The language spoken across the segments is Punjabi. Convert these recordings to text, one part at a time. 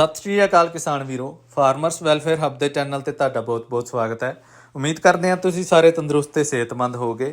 ਸਤਿ ਸ਼੍ਰੀ ਅਕਾਲ ਕਿਸਾਨ ਵੀਰੋ ਫਾਰਮਰਸ ਵੈਲਫੇਅਰ ਹੱਬ ਦੇ ਚੈਨਲ ਤੇ ਤੁਹਾਡਾ ਬਹੁਤ-ਬਹੁਤ ਸਵਾਗਤ ਹੈ। ਉਮੀਦ ਕਰਦੇ ਹਾਂ ਤੁਸੀਂ ਸਾਰੇ ਤੰਦਰੁਸਤ ਤੇ ਸਿਹਤਮੰਦ ਹੋਗੇ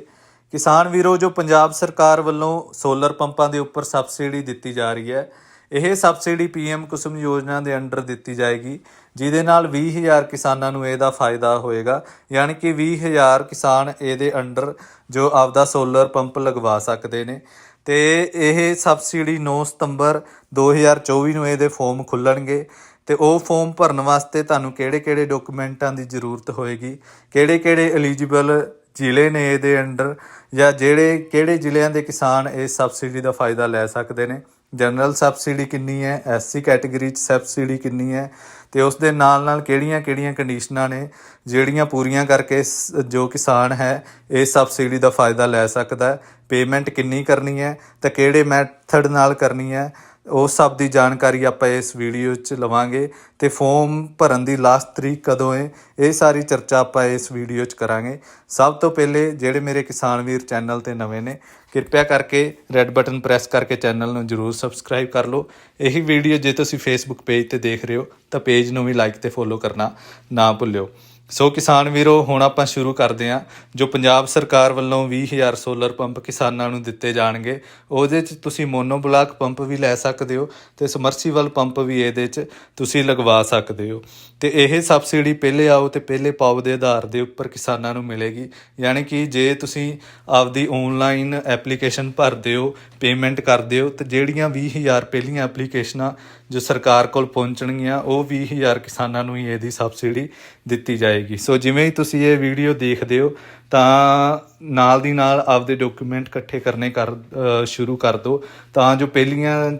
ਕਿਸਾਨ ਵੀਰੋ, ਜੋ ਪੰਜਾਬ ਸਰਕਾਰ ਵੱਲੋਂ ਸੋਲਰ ਪੰਪਾਂ ਦੇ ਉੱਪਰ ਸਬਸਿਡੀ ਦਿੱਤੀ ਜਾ ਰਹੀ ਹੈ, ਇਹ ਸਬਸਿਡੀ ਪੀਐਮ ਕੁਸੁਮ ਯੋਜਨਾ ਦੇ ਅੰਡਰ ਦਿੱਤੀ ਜਾਏਗੀ, ਜਿਹਦੇ ਨਾਲ 20000 ਕਿਸਾਨਾਂ ਨੂੰ ਇਹਦਾ ਫਾਇਦਾ ਹੋਏਗਾ। ਯਾਨੀ ਕਿ 20000 ਕਿਸਾਨ ਇਹਦੇ ਅੰਡਰ ਜੋ ਆਪਦਾ ਸੋਲਰ ਪੰਪ ਲਗਵਾ ਸਕਦੇ ਨੇ। ਤੇ ਇਹ ਸਬਸਿਡੀ 9 ਸਤੰਬਰ 2024 ਨੂੰ ਇਹਦੇ ਫਾਰਮ ਖੁੱਲਣਗੇ ਤੇ ਉਹ ਫਾਰਮ ਭਰਨ ਵਾਸਤੇ ਤੁਹਾਨੂੰ ਕਿਹੜੇ-ਕਿਹੜੇ ਡਾਕੂਮੈਂਟਾਂ ਦੀ ਜ਼ਰੂਰਤ ਹੋਏਗੀ ਕਿਹੜੇ-ਕਿਹੜੇ ਐਲੀਜੀਬਲ ਜ਼ਿਲ੍ਹੇ ਨੇ ਇਹਦੇ ਅੰਡਰ ਜਾਂ ਜਿਹੜੇ ਕਿਹੜੇ ਜ਼ਿਲ੍ਹਿਆਂ ਦੇ ਕਿਸਾਨ ਇਸ ਸਬਸਿਡੀ ਦਾ ਫਾਇਦਾ ਲੈ ਸਕਦੇ ਨੇ। ਜਨਰਲ ਸਬਸਿਡੀ ਕਿੰਨੀ ਹੈ ਐਸਸੀ ਕੈਟਾਗਰੀ ਚ ਸਬਸਿਡੀ ਕਿੰਨੀ ਹੈ ਤੇ ਉਸ ਦੇ ਨਾਲ ਨਾਲ ਕਿਹੜੀਆਂ-ਕਿਹੜੀਆਂ ਕੰਡੀਸ਼ਨਾਂ ਨੇ ਜਿਹੜੀਆਂ ਪੂਰੀਆਂ ਕਰਕੇ ਸ- ਜੋ ਕਿਸਾਨ ਹੈ ਇਹ ਸਬਸਿਡੀ ਦਾ ਫਾਇਦਾ ਲੈ ਸਕਦਾ ਹੈ ਪੇਮੈਂਟ ਕਿੰਨੀ ਕਰਨੀ ਹੈ ਤੇ ਕਿਹੜੇ ਮੈਥਡ ਨਾਲ ਕਰਨੀ ਹੈ ਉਹ ਸਭ ਦੀ ਜਾਣਕਾਰੀ ਆਪਾਂ ਇਸ ਵੀਡੀਓ 'ਚ ਲਵਾਂਗੇ ਤੇ ਫਾਰਮ ਭਰਨ ਦੀ ਲਾਸਟ ਤਰੀਕ ਕਦੋਂ ਹੈ ਇਹ ਸਾਰੀ ਚਰਚਾ ਆਪਾਂ ਇਸ ਵੀਡੀਓ 'ਚ ਕਰਾਂਗੇ। ਸਭ ਤੋਂ ਪਹਿਲੇ ਜਿਹੜੇ ਮੇਰੇ ਕਿਸਾਨ ਵੀਰ ਚੈਨਲ ਤੇ ਨਵੇਂ ਨੇ, ਕਿਰਪਾ ਕਰਕੇ ਰੈੱਡ ਬਟਨ ਪ੍ਰੈਸ ਕਰਕੇ ਚੈਨਲ ਨੂੰ ਜਰੂਰ ਸਬਸਕ੍ਰਾਈਬ ਕਰ ਲਓ। ਇਹੀ ਵੀਡੀਓ ਜੇ ਤੁਸੀਂ ਫੇਸਬੁੱਕ ਪੇਜ ਤੇ ਦੇਖ ਰਹੇ ਹੋ, ਤਾਂ ਪੇਜ ਨੂੰ ਵੀ ਲਾਈਕ ਤੇ ਫੋਲੋ ਕਰਨਾ ਨਾ ਭੁੱਲਿਓ। ਸੋ ਕਿਸਾਨ ਵੀਰੋ, ਹੁਣ ਆਪਾਂ ਸ਼ੁਰੂ ਕਰਦੇ ਹਾਂ, ਜੋ ਪੰਜਾਬ ਸਰਕਾਰ ਵੱਲੋਂ 20000 ਸੋਲਰ ਪੰਪ ਕਿਸਾਨਾਂ ਨੂੰ ਦਿੱਤੇ ਜਾਣਗੇ। ਉਹਦੇ 'ਚ ਤੁਸੀਂ ਮੋਨੋ ਬਲਾਕ ਪੰਪ ਵੀ ਲੈ ਸਕਦੇ ਹੋ ਤੇ ਸਮਰਸੀਵਲ ਪੰਪ ਵੀ ਇਹਦੇ 'ਚ ਤੁਸੀਂ ਲਗਵਾ ਸਕਦੇ ਹੋ। ਤੇ ਇਹ ਸਬਸਿਡੀ ਪਹਿਲੇ ਆਓ ਤੇ ਪਹਿਲੇ ਪਾਓ ਦੇ ਆਧਾਰ ਦੇ ਉੱਪਰ ਕਿਸਾਨਾਂ ਨੂੰ ਮਿਲੇਗੀ। ਯਾਨੀ ਕਿ ਜੇ ਤੁਸੀਂ ਆਪਦੀ ਆਨਲਾਈਨ ਐਪਲੀਕੇਸ਼ਨ ਭਰਦੇ ਹੋ ਪੇਮੈਂਟ ਕਰਦੇ ਹੋ, ਤੇ ਜਿਹੜੀਆਂ 20000 ਪਹਿਲੀਆਂ ਐਪਲੀਕੇਸ਼ਨਾਂ ਜੋ ਸਰਕਾਰ ਕੋਲ ਪਹੁੰਚਣਗੀਆਂ, ਉਹ 20000 ਕਿਸਾਨਾਂ ਨੂੰ ਹੀ ਇਹਦੀ ਸਬਸਿਡੀ ਦਿੱਤੀ ਜਾਏਗੀ। ਸੋ ਜਿਵੇਂ ਹੀ ਤੁਸੀਂ ਇਹ ਵੀਡੀਓ ਦੇਖਦੇ ਹੋ, ਤਾਂ ਨਾਲ ਦੀ ਨਾਲ ਆਪਦੇ ਡਾਕੂਮੈਂਟ ਇਕੱਠੇ ਕਰਨੇ ਕਰ ਸ਼ੁਰੂ ਕਰ ਦਿਓ। ਤਾਂ ਜੋ ਪਹਿਲੀਆਂ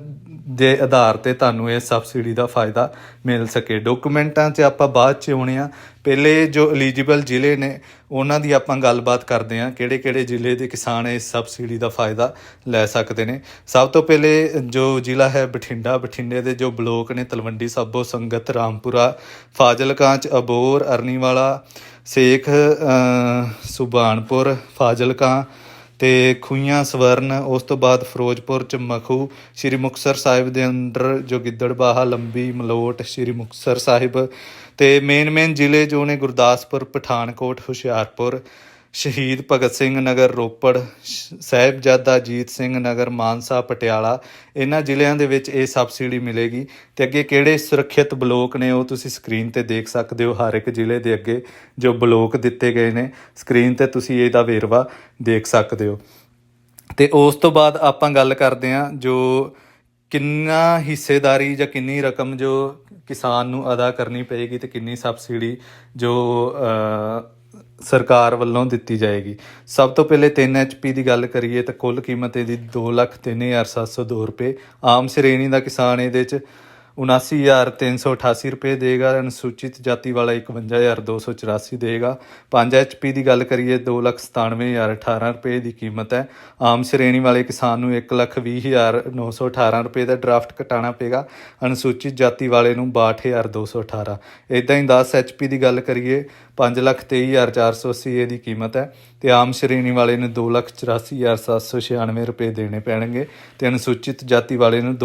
ਦੇ ਆਧਾਰ ਤੇ ਤੁਹਾਨੂੰ ਇਹ ਸਬਸਿਡੀ ਦਾ ਫਾਇਦਾ ਮਿਲ ਸਕੇ। ਡਾਕੂਮੈਂਟਾਂ 'ਚ ਆਪਾਂ ਬਾਅਦ 'ਚ ਆਉਣੇ ਆ। ਪਹਿਲੇ ਜੋ ਐਲੀਜੀਬਲ ਜ਼ਿਲ੍ਹੇ ਨੇ, ਉਹਨਾਂ ਦੀ ਆਪਾਂ ਗੱਲਬਾਤ ਕਰਦੇ ਹਾਂ ਕਿਹੜੇ-ਕਿਹੜੇ ਜ਼ਿਲ੍ਹੇ ਦੇ ਕਿਸਾਨ ਇਸ ਸਬਸਿਡੀ ਦਾ ਫਾਇਦਾ ਲੈ ਸਕਦੇ ਨੇ। ਸਭ ਤੋਂ ਪਹਿਲੇ ਜੋ ਜ਼ਿਲ੍ਹਾ ਹੈ ਬਠਿੰਡਾ, ਬਠਿੰਡੇ ਦੇ ਜੋ ਬਲੋਕ ਨੇ, ਤਲਵੰਡੀ ਸਾਬੋ, ਸੰਗਤ, ਰਾਮਪੁਰਾ ਫਾਜ਼ਿਲਕਾ ਚ ਅਬੋਰ, ਅਰਨੀਵਾਲਾ, ਸੇਖ ਸੁਬਾਨਪੁਰ, ਫਾਜ਼ਿਲਕਾਂ ਤੇ ਖੂਈਆਂ ਸਵਰਨ, ਉਸ ਤੋਂ ਬਾਅਦ ਫਿਰੋਜ਼ਪੁਰ ਚ ਮਖੂ, ਸ਼੍ਰੀ ਮੁਕਤਸਰ ਸਾਹਿਬ ਦੇ ਅੰਦਰ ਜੋ ਗਿੱਦੜਬਾਹਾ ਲੰਬੀ ਮਲੋਟ, ਸ਼੍ਰੀ ਮੁਕਤਸਰ ਸਾਹਿਬ ਤੇ ਮੇਨ ਮੇਨ ਜ਼ਿਲ੍ਹੇ ਜੋ ਨੇ ਗੁਰਦਾਸਪੁਰ, ਪਠਾਨਕੋਟ, ਹੁਸ਼ਿਆਰਪੁਰ। ਸ਼ਹੀਦ ਭਗਤ ਸਿੰਘ ਨਗਰ ਰੋਪੜ, ਸ਼- ਸਾਹਿਬਜ਼ਾਦਾ ਅਜੀਤ ਸਿੰਘ ਨਗਰ, ਮਾਨਸਾ, ਪਟਿਆਲਾ। ਇਹਨਾਂ ਜ਼ਿਲ੍ਹਿਆਂ ਦੇ ਵਿੱਚ ਇਹ ਸਬਸਿਡੀ ਮਿਲੇਗੀ। ਤੇ ਅੱਗੇ ਕਿਹੜੇ ਸੁਰੱਖਿਅਤ ਬਲੋਕ ਨੇ ਉਹ ਤੁਸੀਂ ਸਕਰੀਨ ਤੇ ਦੇਖ ਸਕਦੇ ਹੋ। ਹਰ ਇੱਕ ਜ਼ਿਲ੍ਹੇ ਦੇ ਅੱਗੇ ਜੋ ਬਲੋਕ ਦਿੱਤੇ ਗਏ ਨੇ, ਸਕਰੀਨ ਤੇ ਤੁਸੀਂ ਇਹਦਾ ਵੇਰਵਾ ਦੇਖ ਸਕਦੇ ਹੋ। ਤੇ ਉਸ ਤੋਂ ਬਾਅਦ ਆਪਾਂ ਗੱਲ ਕਰਦੇ ਹਾਂ ਜੋ ਕਿੰਨਾ ਹਿੱਸੇਦਾਰੀ ਜਾਂ ਕਿੰਨੀ ਰਕਮ ਜੋ ਕਿਸਾਨ ਨੂੰ ਅਦਾ ਕਰਨੀ ਪਏਗੀ ਤੇ ਕਿੰਨੀ ਸਬਸਿਡੀ ਜੋ ਸਰਕਾਰ ਵੱਲੋਂ ਦਿੱਤੀ ਜਾਏਗੀ। ਸਭ ਤੋਂ ਪਹਿਲੇ 3 ਐਚਪੀ ਦੀ ਗੱਲ ਕਰੀਏ ਤਾਂ ਕੁੱਲ ਕੀਮਤ ਇਹਦੀ 203702 ਰੁਪਏ। ਆਮ ਸ਼੍ਰੇਣੀ ਦਾ ਕਿਸਾਨ ਇਹਦੇ ਚ 79388 ਰੁਪਏ ਦੇਗਾ, ਅਨੁਸੂਚਿਤ ਜਾਤੀ ਵਾਲਾ 51284 ਦੇਗਾ। 5 ਐਚਪੀ ਦੀ ਗੱਲ ਕਰੀਏ 297018 ਰੁਪਏ ਦੀ ਕੀਮਤ ਹੈ। ਆਮ ਸ਼੍ਰੇਣੀ ਵਾਲੇ ਕਿਸਾਨ ਨੂੰ 120918 ਰੁਪਏ ਦਾ ਡਰਾਫਟ ਕਟਾਣਾ ਪਏਗਾ। ਅਨੁਸੂਚਿਤ ਜਾਤੀ ਵਾਲੇ ਨੂੰ 62218 ਇਦਾਂ ਹੀ 10 ਐਚਪੀ ਦੀ ਗੱਲ ਕਰੀਏ 523480 ਇਹਦੀ ਕੀਮਤ ਹੈ ਤੇ ਆਮ ਸ਼੍ਰੇਣੀ ਵਾਲੇ ਨੂੰ 284796 ਰੁਪਏ ਦੇਣੇ ਪੈਣਗੇ ਤੇ ਅਨੁਸੂਚਿਤ ਜਾਤੀ ਵਾਲੇ ਨੂੰ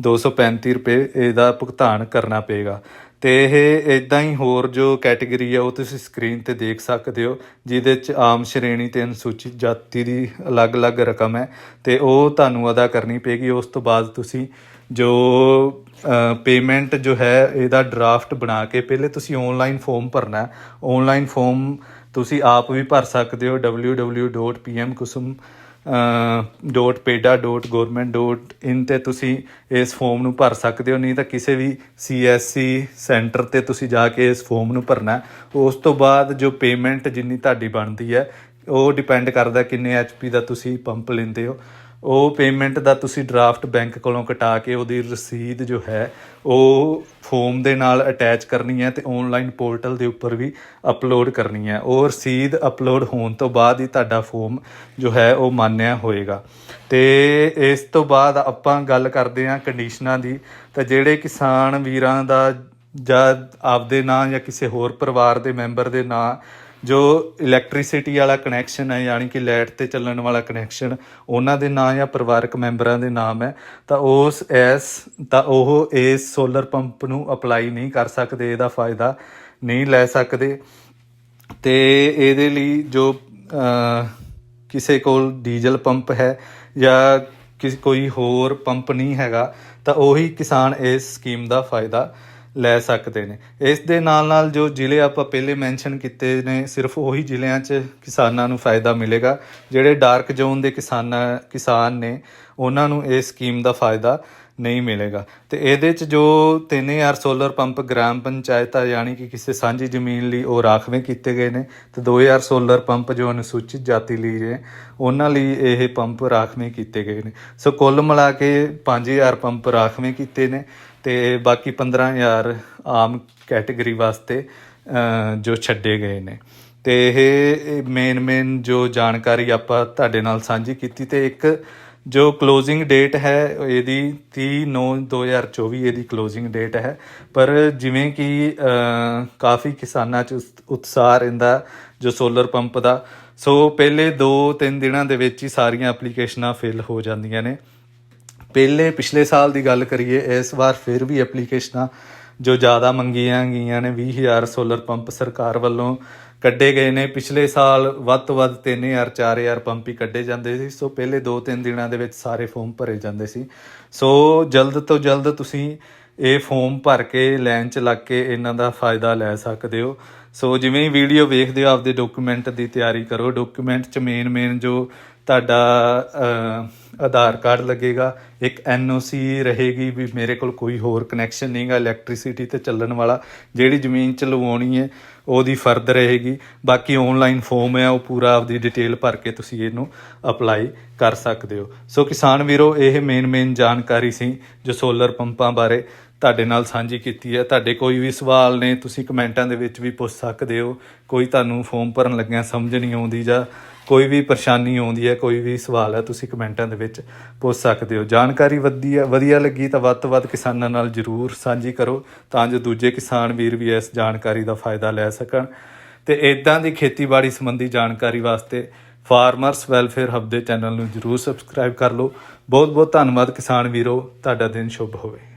205235 ਰੁਪਏ ਇਹਦਾ ਭੁਗਤਾਨ ਕਰਨਾ ਪਏਗਾ। ਤੇ ਇਹ ਇਦਾਂ ਹੀ ਹੋਰ ਜੋ ਕੈਟਾਗਰੀ ਆ, ਉਹ ਤੁਸੀਂ ਸਕਰੀਨ ਤੇ ਦੇਖ ਸਕਦੇ ਹੋ, ਜਿਹਦੇ ਚ ਆਮ ਸ਼੍ਰੇਣੀ ਤੇ ਅਨੁਸੂਚਿਤ ਜਾਤੀ ਦੀ ਅਲੱਗ-ਅਲੱਗ ਰਕਮ ਹੈ ਤੇ ਉਹ ਤੁਹਾਨੂੰ ਅਦਾ ਕਰਨੀ ਪਏਗੀ। ਉਸ ਤੋਂ ਬਾਅਦ ਤੁਸੀਂ ਜੋ ਪੇਮੈਂਟ ਜੋ ਹੈ, ਇਹਦਾ ਡਰਾਫਟ ਬਣਾ ਕੇ ਪਹਿਲੇ ਤੁਸੀਂ ਆਨਲਾਈਨ ਫਾਰਮ ਭਰਨਾ ਹੈ। ਆਨਲਾਈਨ ਫਾਰਮ ਤੁਸੀਂ ਆਪ ਵੀ ਭਰ ਸਕਦੇ ਹੋ। www.pmkusum .peda.government.in ਤੇ ਤੁਸੀਂ ਇਸ ਫਾਰਮ ਨੂੰ ਭਰ ਸਕਦੇ ਹੋ, ਨਹੀਂ ਤਾਂ ਕਿਸੇ ਵੀ CSC ਸੈਂਟਰ ਤੇ ਤੁਸੀਂ ਜਾ ਕੇ ਇਸ ਫਾਰਮ ਨੂੰ ਭਰਨਾ ਉਸ ਤੋਂ ਬਾਅਦ ਜੋ ਪੇਮੈਂਟ ਜਿੰਨੀ ਤੁਹਾਡੀ ਬਣਦੀ ਹੈ, ਉਹ ਡਿਪੈਂਡ ਕਰਦਾ ਕਿੰਨੇ ਐਚਪੀ ਦਾ ਤੁਸੀਂ ਪੰਪ ਲੈਂਦੇ ਹੋ। ਉਹ ਪੇਮੈਂਟ ਦਾ ਤੁਸੀਂ ਡਰਾਫਟ ਬੈਂਕ ਕੋਲੋਂ ਕਟਾ ਕੇ ਉਹਦੀ ਰਸੀਦ ਜੋ ਹੈ, ਉਹ ਫੋਮ ਦੇ ਨਾਲ ਅਟੈਚ ਕਰਨੀ ਹੈ ਤੇ ਆਨਲਾਈਨ ਪੋਰਟਲ ਦੇ ਉੱਪਰ ਵੀ ਅਪਲੋਡ ਕਰਨੀ ਹੈ। ਉਹ ਰਸੀਦ ਅਪਲੋਡ ਹੋਣ ਤੋਂ ਬਾਅਦ ਹੀ ਤੁਹਾਡਾ ਫੋਮ ਜੋ ਹੈ, ਉਹ ਮਾਨਿਆ ਹੋਏਗਾ। ਤੇ ਇਸ ਤੋਂ ਬਾਅਦ ਆਪਾਂ ਗੱਲ ਕਰਦੇ ਹਾਂ ਕੰਡੀਸ਼ਨਾਂ ਦੀ। ਤਾਂ ਜਿਹੜੇ ਕਿਸਾਨ ਵੀਰਾਂ ਦਾ ਜਾਂ ਆਪਦੇ ਨਾਂ ਜਾਂ ਕਿਸੇ ਹੋਰ ਪਰਿਵਾਰ ਦੇ ਮੈਂਬਰ ਦੇ ਨਾਂ ਜੋ ਇਲੈਕਟ੍ਰਿਸਿਟੀ ਵਾਲਾ ਕਨੈਕਸ਼ਨ ਹੈ, ਯਾਨੀ ਕਿ ਲਾਈਟ ਤੇ ਚੱਲਣ ਵਾਲਾ ਕਨੈਕਸ਼ਨ ਉਹਨਾਂ ਦੇ ਨਾਂ ਜਾਂ ਪਰਿਵਾਰਕ ਮੈਂਬਰਾਂ ਦੇ ਨਾਮ ਹੈ, ਤਾਂ ਉਸ ਐਸ, ਤਾਂ ਉਹ ਇਸ ਸੋਲਰ ਪੰਪ ਨੂੰ ਅਪਲਾਈ ਨਹੀਂ ਕਰ ਸਕਦੇ, ਇਹਦਾ ਫਾਇਦਾ ਨਹੀਂ ਲੈ ਸਕਦੇ। ਤੇ ਇਹਦੇ ਲਈ ਜੋ ਕਿਸੇ ਕੋਲ ਡੀਜ਼ਲ ਪੰਪ ਹੈ ਜਾਂ ਕਿਸ, ਕੋਈ ਹੋਰ ਪੰਪ ਨਹੀਂ ਹੈਗਾ, ਤਾਂ ਉਹੀ ਕਿਸਾਨ ਇਸ ਸਕੀਮ ਦਾ ਫਾਇਦਾ ਲੈ ਸਕਦੇ ਨੇ। ਇਸ ਦੇ ਨਾਲ ਨਾਲ ਜੋ ਜ਼ਿਲ੍ਹੇ ਆਪਾਂ ਪਹਿਲੇ ਮੈਂਸ਼ਨ ਕੀਤੇ ਨੇ, ਸਿਰਫ ਉਹੀ ਜ਼ਿਲ੍ਹਿਆਂ 'ਚ ਕਿਸਾਨਾਂ ਨੂੰ ਫਾਇਦਾ ਮਿਲੇਗਾ। ਜਿਹੜੇ ਡਾਰਕ ਜ਼ੋਨ ਦੇ ਕਿਸਾਨਾਂ, ਕਿਸਾਨ ਨੇ, ਉਹਨਾਂ ਨੂੰ ਇਸ ਸਕੀਮ ਦਾ ਫਾਇਦਾ ਨਹੀਂ ਮਿਲੇਗਾ। ਤੇ ਇਹਦੇ ਚ ਜੋ 3000 ਸੋਲਰ ਪੰਪ ਗ੍ਰਾਮ ਪੰਚਾਇਤਾਂ ਯਾਨੀ ਕਿ ਕਿਸੇ ਸਾਂਝੀ ਜ਼ਮੀਨ ਲਈ ਉਹ ਰਾਖਵੇਂ ਕੀਤੇ ਗਏ ਨੇ, ਤੇ 2000 ਸੋਲਰ ਪੰਪ ਜੋ ਅਨੁਸੂਚਿਤ ਜਾਤੀ ਲਈ ਨੇ ਉਹਨਾਂ ਲਈ ਇਹ ਪੰਪ ਰਾਖਵੇਂ ਕੀਤੇ ਗਏ ਨੇ। ਸੋ ਕੁੱਲ ਮਿਲਾ ਕੇ 5000 ਪੰਪ ਰਾਖਵੇਂ ਕੀਤੇ ਨੇ। ਤੇ ਬਾਕੀ 15000 ਆਮ ਕੈਟਾਗਰੀ ਵਾਸਤੇ ਜੋ ਛੱਡੇ ਗਏ ਨੇ। ਤੇ ਇਹ ਮੇਨ ਮੇਨ ਜੋ ਜਾਣਕਾਰੀ ਆਪਾਂ ਤੁਹਾਡੇ ਨਾਲ ਸਾਂਝੀ ਕੀਤੀ ਤੇ ਇੱਕ ਜੋ ਕਲੋਜ਼ਿੰਗ ਡੇਟ ਹੈ, ਇਹਦੀ 30/9/2024 ਇਹਦੀ ਕਲੋਜ਼ਿੰਗ ਡੇਟ ਹੈ। ਪਰ ਜਿਵੇਂ ਕਿ ਕਾਫੀ ਕਿਸਾਨਾਂ 'ਚ ਉਤ- ਉਤਸ਼ਾਹ ਰਹਿੰਦਾ ਜੋ ਸੋਲਰ ਪੰਪ ਦਾ। ਸੋ ਪਹਿਲੇ 2-3 ਦਿਨਾਂ ਦੇ ਵਿੱਚ ਹੀ ਸਾਰੀਆਂ ਐਪਲੀਕੇਸ਼ਨਾਂ ਫਿਲ ਹੋ ਜਾਂਦੀਆਂ ਨੇ। ਪਹਿਲੇ, ਪਿਛਲੇ ਸਾਲ ਦੀ ਗੱਲ ਕਰੀਏ, ਇਸ ਵਾਰ ਫਿਰ ਵੀ ਐਪਲੀਕੇਸ਼ਨਾਂ ਜੋ ਜ਼ਿਆਦਾ ਮੰਗੀਆਂ ਗਈਆਂ ਨੇ 20000 ਸੋਲਰ ਪੰਪ ਸਰਕਾਰ ਵੱਲੋਂ ਕੱਢੇ ਗਏ ਨੇ। ਪਿਛਲੇ ਸਾਲ ਵੱਧ ਤੋਂ ਵੱਧ 3000 4000 ਪੰਪ ਹੀ ਕੱਢੇ ਜਾਂਦੇ ਸੀ। ਸੋ ਪਹਿਲੇ 2-3 ਦਿਨਾਂ ਦੇ ਵਿੱਚ ਸਾਰੇ ਫਾਰਮ ਭਰੇ ਜਾਂਦੇ ਸੀ। ਸੋ ਜਲਦ ਤੋਂ ਜਲਦ ਤੁਸੀਂ ਇਹ ਫਾਰਮ ਭਰ ਕੇ, ਲਾਈਨ 'ਚ ਲੱਗ ਕੇ ਇਹਨਾਂ ਦਾ ਫਾਇਦਾ ਲੈ ਸਕਦੇ ਹੋ। ਸੋ ਜਿਵੇਂ ਹੀ ਵੀਡੀਓ ਵੇਖਦੇ ਹੋ, ਆਪਦੇ ਡਾਕੂਮੈਂਟ ਦੀ ਤਿਆਰੀ ਕਰੋ। ਡਾਕੂਮੈਂਟ 'ਚ ਮੇਨ ਮੇਨ ਜੋ ਤੁਹਾਡਾ ਆਧਾਰ ਕਾਰਡ ਲੱਗੇਗਾ, ਇੱਕ ਐਨਓਸੀ ਰਹੇਗੀ ਵੀ ਮੇਰੇ ਕੋਲ ਕੋਈ ਹੋਰ ਕਨੈਕਸ਼ਨ ਨਹੀਂਗਾ ਇਲੈਕਟ੍ਰਿਸਿਟੀ ਤੇ ਚੱਲਣ ਵਾਲਾ, ਜਿਹੜੀ ਜ਼ਮੀਨ ਚ ਲਵਾਉਣੀ ਹੈ, ਉਹਦੀ ਫਰਦ ਰਹੇਗੀ, ਬਾਕੀ ਆਨਲਾਈਨ ਫਾਰਮ ਹੈ, ਉਹ ਪੂਰਾ ਆਪਦੀ ਡਿਟੇਲ ਭਰ ਕੇ ਤੁਸੀਂ ਇਹਨੂੰ ਅਪਲਾਈ ਕਰ ਸਕਦੇ ਹੋ। ਸੋ ਕਿਸਾਨ ਵੀਰੋ, ਇਹ ਮੇਨ ਮੇਨ ਜਾਣਕਾਰੀ ਸੀ ਜੋ ਸੋਲਰ ਪੰਪਾਂ ਬਾਰੇ ਤੁਹਾਡੇ ਨਾਲ ਸਾਂਝੀ ਕੀਤੀ ਹੈ। ਤੁਹਾਡੇ ਕੋਈ ਵੀ ਸਵਾਲ ਨੇ, ਤੁਸੀਂ ਕਮੈਂਟਾਂ ਦੇ ਵਿੱਚ ਵੀ ਪੁੱਛ ਸਕਦੇ ਹੋ। ਕੋਈ ਤੁਹਾਨੂੰ ਫਾਰਮ ਭਰਨ ਲੱਗਿਆ ਸਮਝ ਨਹੀਂ ਆਉਂਦੀ ਜਾਂ ਕੋਈ ਵੀ ਪਰੇਸ਼ਾਨੀ ਆਉਂਦੀ ਹੈ, ਕੋਈ ਵੀ ਸਵਾਲ ਹੈ, ਤੁਸੀਂ ਕਮੈਂਟਾਂ ਦੇ ਵਿੱਚ ਪੁੱਛ ਸਕਦੇ ਹੋ। ਜਾਣਕਾਰੀ ਵਧੀਆ ਵਧੀਆ ਲੱਗੀ ਤਾਂ ਵੱਧ ਤੋਂ ਵੱਧ ਕਿਸਾਨਾਂ ਨਾਲ ਜਰੂਰ ਸਾਂਝੀ ਕਰੋ, ਤਾਂ ਜੋ ਦੂਜੇ ਕਿਸਾਨ ਵੀਰ ਵੀ ਇਸ ਜਾਣਕਾਰੀ ਦਾ ਫਾਇਦਾ ਲੈ ਸਕਣ। ਤੇ ਇਦਾਂ ਦੀ ਖੇਤੀਬਾੜੀ ਸੰਬੰਧੀ ਜਾਣਕਾਰੀ ਵਾਸਤੇ ਫਾਰਮਰਸ ਵੈਲਫੇਅਰ ਹੱਬ ਦੇ ਚੈਨਲ ਨੂੰ ਜਰੂਰ ਸਬਸਕ੍ਰਾਈਬ ਕਰ ਲਓ। ਬਹੁਤ ਬਹੁਤ ਧੰਨਵਾਦ ਕਿਸਾਨ ਵੀਰੋ, ਤੁਹਾਡਾ ਦਿਨ ਸ਼ੁਭ ਹੋਵੇ।